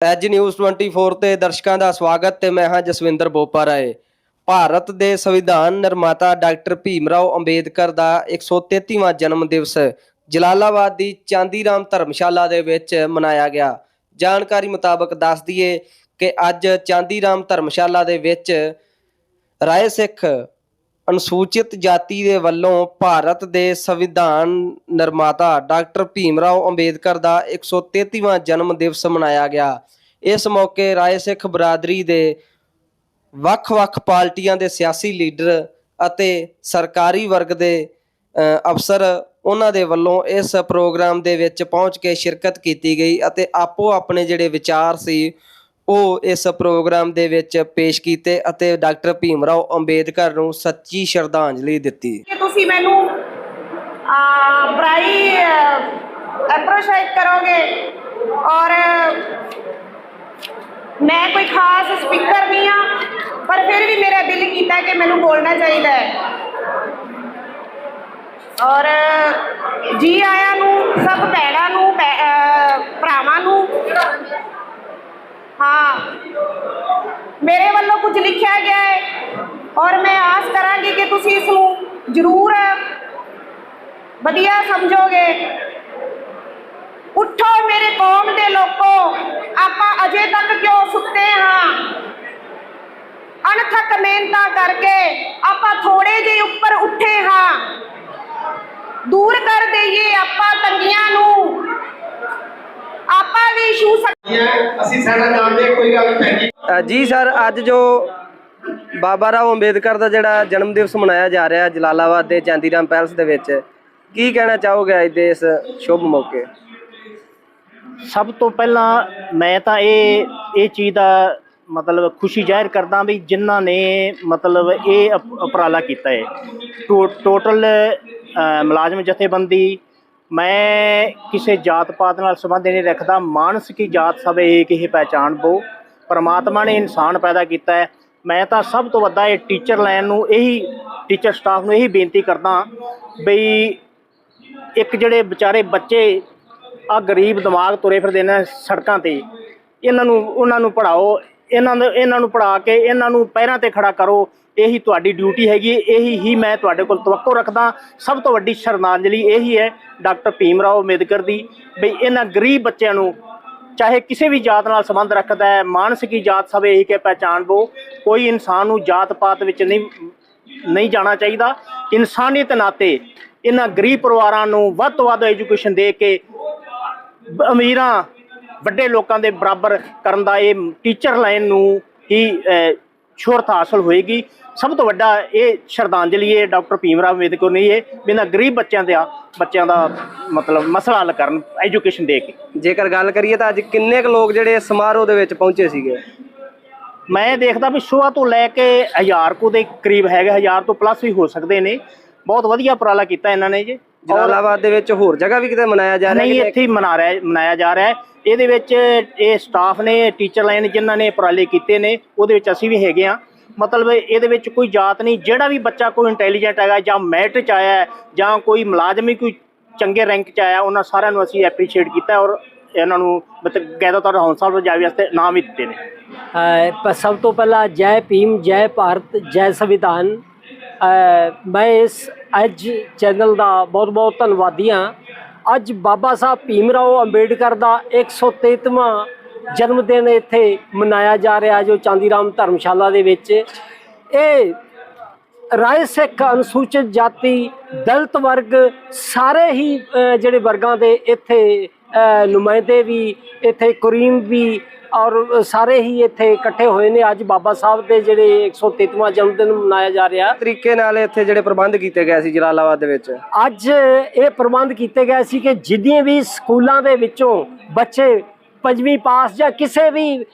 As news 24 ਤੇ ਦਰਸ਼ਕਾਂ ਦਾ ਸਵਾਗਤ ਤੇ ਮੈਂ ਹਾਂ ਜਸਵਿੰਦਰ ਬੋਪਾ ਰਾਏ ਭਾਰਤ ਦੇ ਸੰਵਿਧਾਨ ਨਿਰਮਾਤਾ ਡਾਕਟਰ ਭੀਮ ਰਾਓ ਅੰਬੇਦਕਰ ਦਾ 133ਵਾਂ ਜਨਮ ਦਿਵਸ ਜਲਾਲਾਬਾਦ ਦੀ ਚਾਂਦੀਰਾਮ ਧਰਮਸ਼ਾਲਾ ਦੇ ਵਿੱਚ ਮਨਾਇਆ ਗਿਆ। ਜਾਣਕਾਰੀ ਮੁਤਾਬਕ ਦੱਸ ਦਈਏ ਕਿ ਅੱਜ ਚਾਂਦੀਰਾਮ ਧਰਮਸ਼ਾਲਾ ਦੇ ਵਿੱਚ ਰਾਏ ਸਿੱਖ ਅਨੁਸੂਚਿਤ ਜਾਤੀ ਦੇ ਵੱਲੋਂ ਭਾਰਤ ਦੇ ਸੰਵਿਧਾਨ ਨਿਰਮਾਤਾ ਡਾਕਟਰ ਭੀਮਰਾਓ ਅੰਬੇਦਕਰ ਦਾ 133ਵਾਂ ਜਨਮ ਦਿਵਸ ਮਨਾਇਆ ਗਿਆ। ਇਸ ਮੌਕੇ ਰਾਏ ਸਿੱਖ ਬਰਾਦਰੀ ਦੇ ਵੱਖ-ਵੱਖ ਪਾਰਟੀਆਂ ਦੇ ਸਿਆਸੀ ਲੀਡਰ ਅਤੇ ਸਰਕਾਰੀ ਵਰਗ ਦੇ ਅਫਸਰ ਉਹਨਾਂ ਦੇ ਵੱਲੋਂ ਇਸ ਪ੍ਰੋਗਰਾਮ ਦੇ ਵਿੱਚ ਪਹੁੰਚ ਕੇ ਸ਼ਿਰਕਤ ਕੀਤੀ ਗਈ ਅਤੇ ਆਪੋ ਆਪਣੇ ਜਿਹੜੇ ਵਿਚਾਰ ਸੀ ਉਹ ਇਸ ਪ੍ਰੋਗਰਾਮ ਦੇ ਵਿੱਚ ਪੇਸ਼ ਕੀਤੇ ਅਤੇ ਡਾਕਟਰ ਭੀਮ ਰਾਓ ਅੰਬੇਦਕਰ ਨੂੰ ਸੱਚੀ ਸ਼ਰਧਾਂਜਲੀ ਦਿੱਤੀ। ਕਿ ਤੁਸੀਂ ਮੈਨੂੰ ਪ੍ਰਾਈ ਅਪਰੋਚਾਈਟ ਕਰੋਗੇ ਔਰ ਮੈਂ ਕੋਈ ਖਾਸ ਸਪੀਕਰ ਨਹੀਂ ਆ ਪਰ ਫਿਰ ਵੀ ਮੇਰਾ ਦਿਲ ਕੀਤਾ ਕਿ ਮੈਨੂੰ ਬੋਲਣਾ ਚਾਹੀਦਾ ਹੈ। ਔਰ ਜੀ ਆਇਆਂ ਨੂੰ, ਸਭ ਭੈਣਾਂ ਨੂੰ ਭੈ- ਅਹ, ਭਰਾਵਾਂ ਨੂੰ ਹਾਂ ਮੇਰੇ ਵੱਲੋਂ ਕੁਝ ਲਿਖਿਆ ਗਿਆ ਹੈ ਔਰ ਮੈਂ ਆਸ ਇਸ ਨੂੰ ਜ਼ਰੂਰ ਵਧੀਆ ਸਮਝੋਗੇ। ਉੱਠੋ ਮੇਰੇ ਕੌਮ ਦੇ ਲੋਕੋ ਆਪਾਂ ਅਜੇ ਤੱਕ ਕਿਉਂ ਸੁੱਤੇ ਹਾਂ? ਅਣਥੱਕ ਮਿਹਨਤਾਂ ਕਰਕੇ ਆਪਾਂ ਥੋੜੇ ਜਿਹੇ ਉੱਪਰ ਉੱਠੇ ਹਾਂ। ਦੂਰ ਕਰ ਦਈਏ ਆਪਾਂ ਤੰਗੀਆਂ ਨੂੰ। ਆਪਾਂ ਵੀ ਹੈ ਅਸੀਂ ਸਾਡਾ ਜਾਣਦੇ ਕੋਈ ਗੱਲ ਪੈਂਦੀ ਜੀ ਸਰ ਅੱਜ ਜੋ ਬਾਬਾ ਰਾਓ ਅੰਬੇਦਕਰ ਦਾ ਜਿਹੜਾ ਜਨਮ ਦਿਵਸ ਮਨਾਇਆ ਜਾ ਰਿਹਾ ਜਲਾਲਾਬਾਦ ਦੇ ਚਾਂਦੀਰਾਮ ਪੈਲਸ ਦੇ ਵਿੱਚ, ਕੀ ਕਹਿਣਾ ਚਾਹੋਗੇ ਅੱਜ ਦੇ ਇਸ ਸ਼ੁਭ ਮੌਕੇ? ਸਭ ਤੋਂ ਪਹਿਲਾਂ ਮੈਂ ਤਾਂ ਇਹ ਇਹ ਚੀਜ਼ ਦਾ ਮਤਲਬ ਖੁਸ਼ੀ ਜ਼ਾਹਿਰ ਕਰਦਾ ਵੀ ਜਿਨ੍ਹਾਂ ਨੇ ਮਤਲਬ ਇਹ ਉਪਰਾਲਾ ਕੀਤਾ ਹੈ। ਟੋ- ਟੋਟਲ ਮੁਲਾਜ਼ਮ ਜਥੇਬੰਦੀ, ਮੈਂ ਕਿਸੇ ਜਾਤ ਪਾਤ ਨਾਲ ਸੰਬੰਧ ਨਹੀਂ ਰੱਖਦਾ, ਮਾਨਸ ਕੀ ਜਾਤ ਸਭ ਏਕ ਹੀ ਪਹਿਚਾਨ ਬੋ, ਪਰਮਾਤਮਾ ਨੇ ਇਨਸਾਨ ਪੈਦਾ ਕੀਤਾ ਹੈ। ਮੈਂ ਤਾਂ ਸਭ ਤੋਂ ਵੱਡਾ ਇਹ ਟੀਚਰ ਲਾਈਨ ਨੂੰ, ਇਹੀ ਟੀਚਰ ਸਟਾਫ ਨੂੰ ਇਹੀ ਬੇਨਤੀ ਕਰਦਾ ਬਈ ਇੱਕ ਜਿਹੜੇ ਵਿਚਾਰੇ ਬੱਚੇ ਆ ਗਰੀਬ ਦਿਮਾਗ ਤੁਰੇ ਫਿਰਦੇ ਨੇ ਸੜਕਾਂ ਤੇ, ਇਹਨਾਂ ਨੂੰ, ਉਹਨਾਂ ਨੂੰ ਪੜਾਓ ਇਹਨਾਂ ਨੂੰ ਇਹਨਾਂ ਨੂੰ ਪੜਾ ਕੇ ਇਹਨਾਂ ਨੂੰ ਪੈਰਾਂ ਤੇ ਖੜਾ ਕਰੋ, ਇਹੀ ਤੁਹਾਡੀ ਡਿਊਟੀ ਹੈਗੀ, ਇਹੀ ਹੀ ਮੈਂ ਤੁਹਾਡੇ ਕੋਲ ਤਵੱਕੋ ਰੱਖਦਾ ਸਭ ਤੋਂ ਵੱਡੀ ਸ਼ਰਧਾਂਜਲੀ ਇਹੀ ਹੈ ਡਾਕਟਰ ਭੀਮ ਰਾਓ ਅੰਬੇਦਕਰ ਦੀ ਬਈ ਇਹਨਾਂ ਗਰੀਬ ਬੱਚਿਆਂ ਨੂੰ ਚਾਹੇ ਕਿਸੇ ਵੀ ਜਾਤ ਨਾਲ ਸੰਬੰਧ ਰੱਖਦਾ ਹੈ, ਮਾਨਸਿਕੀ ਜਾਤ ਸਭ ਇਹੀ ਕੇ ਪਹਿਚਾਨ ਬੋ। ਕੋਈ ਇਨਸਾਨ ਨੂੰ ਜਾਤ ਪਾਤ ਵਿੱਚ ਨਹੀਂ ਨਹੀਂ ਜਾਣਾ ਚਾਹੀਦਾ। ਇਨਸਾਨੀਅਤ ਨਾਤੇ ਇਹਨਾਂ ਗਰੀਬ ਪਰਿਵਾਰਾਂ ਨੂੰ ਵੱਧ ਤੋਂ ਵੱਧ ਐਜੂਕੇਸ਼ਨ ਦੇ ਕੇ ਅਮੀਰਾਂ, ਵੱਡੇ ਲੋਕਾਂ ਦੇ ਬਰਾਬਰ ਕਰਨ ਦਾ ਇਹ ਟੀਚਰ ਲਾਈਨ ਨੂੰ ਹੀ ਸ਼ੋਹਰਤ ਹਾਸਲ ਹੋਏਗੀ। ਸਭ ਤੋਂ ਵੱਡਾ ਇਹ ਸ਼ਰਧਾਂਜਲੀ ਹੈ ਡਾਕਟਰ ਭੀਮ ਰਾਓ ਅੰਬੇਦਕਰ ਨੇ ਇਹ ਇਹਨਾਂ ਗਰੀਬ ਬੱਚਿਆਂ ਦਾ ਬੱਚਿਆਂ ਦਾ ਮਤਲਬ ਮਸਲਾ ਹੱਲ ਕਰਨ ਐਜੂਕੇਸ਼ਨ ਦੇ ਕੇ। ਜੇਕਰ ਗੱਲ ਕਰੀਏ ਤਾਂ ਅੱਜ ਕਿੰਨੇ ਕੁ ਲੋਕ ਜਿਹੜੇ ਸਮਾਰੋਹ ਦੇ ਵਿੱਚ ਪਹੁੰਚੇ ਸੀਗੇ? ਮੈਂ ਦੇਖਦਾ ਵੀ ਸੁਬਾਹ ਤੋਂ ਲੈ ਕੇ 1000 ਕੋ ਦੇ ਕਰੀਬ ਹੈਗਾ 1000 ਤੋਂ ਪਲੱਸ ਵੀ ਹੋ ਸਕਦੇ ਨੇ। ਬਹੁਤ ਵਧੀਆ ਉਪਰਾਲਾ ਕੀਤਾ ਇਹਨਾਂ ਨੇ ਜੀ। ਜਲਾਲਾਬਾਦ ਦੇ ਵਿੱਚ ਹੋਰ ਜਗ੍ਹਾ ਵੀ ਕਿਤੇ ਮਨਾਇਆ ਜਾ ਰਿਹਾ ਨਹੀਂ ਇੱਥੇ ਹੀ ਮਨਾ ਰਿਹਾ ਮਨਾਇਆ ਜਾ ਰਿਹਾ ਹੈ। ਇਹਦੇ ਵਿੱਚ ਇਹ ਸਟਾਫ ਨੇ ਟੀਚਰ ਲਾਈਨ ਜਿਨ੍ਹਾਂ ਨੇ ਉਪਰਾਲੇ ਕੀਤੇ ਨੇ ਉਹਦੇ ਵਿੱਚ ਅਸੀਂ ਵੀ ਹੈਗੇ ਆ ਮਤਲਬ ਇਹਦੇ ਵਿੱਚ ਕੋਈ ਜਾਤ ਨਹੀਂ ਜਿਹੜਾ ਵੀ ਬੱਚਾ ਕੋਈ ਇੰਟੈਲੀਜੈਂਟ ਹੈਗਾ ਜਾਂ ਮੈਰਿਟ ਚ ਆਇਆ ਹੈ, ਜਾਂ ਕੋਈ ਮੁਲਾਜ਼ਮ ਹੀ ਕੋਈ ਚੰਗੇ ਰੈਂਕ ਚ ਆਇਆ ਉਹਨਾਂ ਸਾਰਿਆਂ ਨੂੰ ਅਸੀਂ ਐਪਰੀਸ਼ੀਏਟ ਕੀਤਾ ਔਰ ਇਹਨਾਂ ਨੂੰ ਮਤਲਬ ਗੈਦਾਤਰ ਹੌਸਲਾ ਵਜਾਵੇ ਵਾਸਤੇ ਨਾਮ ਹੀ ਦਿੱਤੇ ਨੇ। ਸਭ ਤੋਂ ਪਹਿਲਾਂ ਜੈ ਭੀਮ ਜੈ ਭਾਰਤ ਜੈ ਸੰਵਿਧਾਨ। ਮੈਂ ਇਸ ਅੱਜ ਚੈਨਲ ਦਾ ਬਹੁਤ ਬਹੁਤ ਧੰਨਵਾਦੀ ਹਾਂ ਅੱਜ ਬਾਬਾ ਸਾਹਿਬ ਭੀਮ ਰਾਓ ਅੰਬੇਡਕਰ ਦਾ 133ਵਾਂ ਜਨਮ ਦਿਨ ਇੱਥੇ ਮਨਾਇਆ ਜਾ ਰਿਹਾ ਜੋ ਚਾਂਦੀਰਾਮ ਧਰਮਸ਼ਾਲਾ ਦੇ ਵਿੱਚ। ਇਹ ਰਾਏ ਸਿੱਖ ਅਨੁਸੂਚਿਤ ਜਾਤੀ, ਦਲਿਤ ਵਰਗ ਸਾਰੇ ਹੀ ਜਿਹੜੇ ਵਰਗਾਂ ਦੇ ਇੱਥੇ ਨੁਮਾਇੰਦੇ ਵੀ ਇੱਥੇ ਕਰੀਮ ਵੀ ਔਰ ਸਾਰੇ ਹੀ ਇੱਥੇ ਇਕੱਠੇ ਹੋਏ ਨੇ। ਅੱਜ ਬਾਬਾ ਸਾਹਿਬ ਦੇ ਜਿਹੜੇ 133ਵਾਂ ਜਨਮ ਦਿਨ ਮਨਾਇਆ ਜਾ ਰਿਹਾ। ਤਰੀਕੇ ਨਾਲ ਇੱਥੇ ਜਿਹੜੇ ਪ੍ਰਬੰਧ ਕੀਤੇ ਗਏ ਸੀ ਜਲਾਲਾਬਾਦ ਦੇ ਵਿੱਚ। ਅੱਜ ਇਹ ਪ੍ਰਬੰਧ ਕੀਤੇ ਗਏ ਸੀ ਕਿ ਜਿੱਦੀਆਂ ਵੀ ਸਕੂਲਾਂ ਦੇ ਵਿੱਚੋਂ ਬੱਚੇ ਪੰਜਵੀਂ ਪਾਸ ਜਾਂ ਕਿਸੇ ਵੀ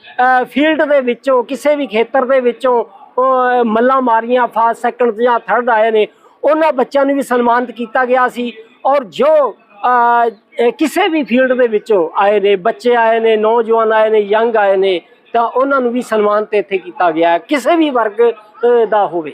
ਫੀਲਡ ਦੇ ਵਿੱਚੋਂ ਕਿਸੇ ਵੀ ਖੇਤਰ ਦੇ ਵਿੱਚੋਂ ਉਹ ਮੱਲਾਂ ਮਾਰੀਆਂ ਫਾਸਟ ਸੈਕੰਡ ਜਾਂ ਥਰਡ ਆਏ ਨੇ ਉਹਨਾਂ ਬੱਚਿਆਂ ਨੂੰ ਵੀ ਸਨਮਾਨਿਤ ਕੀਤਾ ਗਿਆ ਸੀ। ਔਰ ਜੋ ਕਿਸੇ ਵੀ ਫੀਲਡ ਦੇ ਵਿੱਚੋਂ ਆਏ ਨੇ, ਬੱਚੇ ਆਏ ਨੇ, ਨੌਜਵਾਨ ਆਏ ਨੇ, ਯੰਗ ਆਏ ਨੇ, ਤਾਂ ਉਹਨਾਂ ਨੂੰ ਵੀ ਸਨਮਾਨਿਤ ਇੱਥੇ ਕੀਤਾ ਗਿਆ ਕਿਸੇ ਵੀ ਵਰਗ ਦਾ ਹੋਵੇ।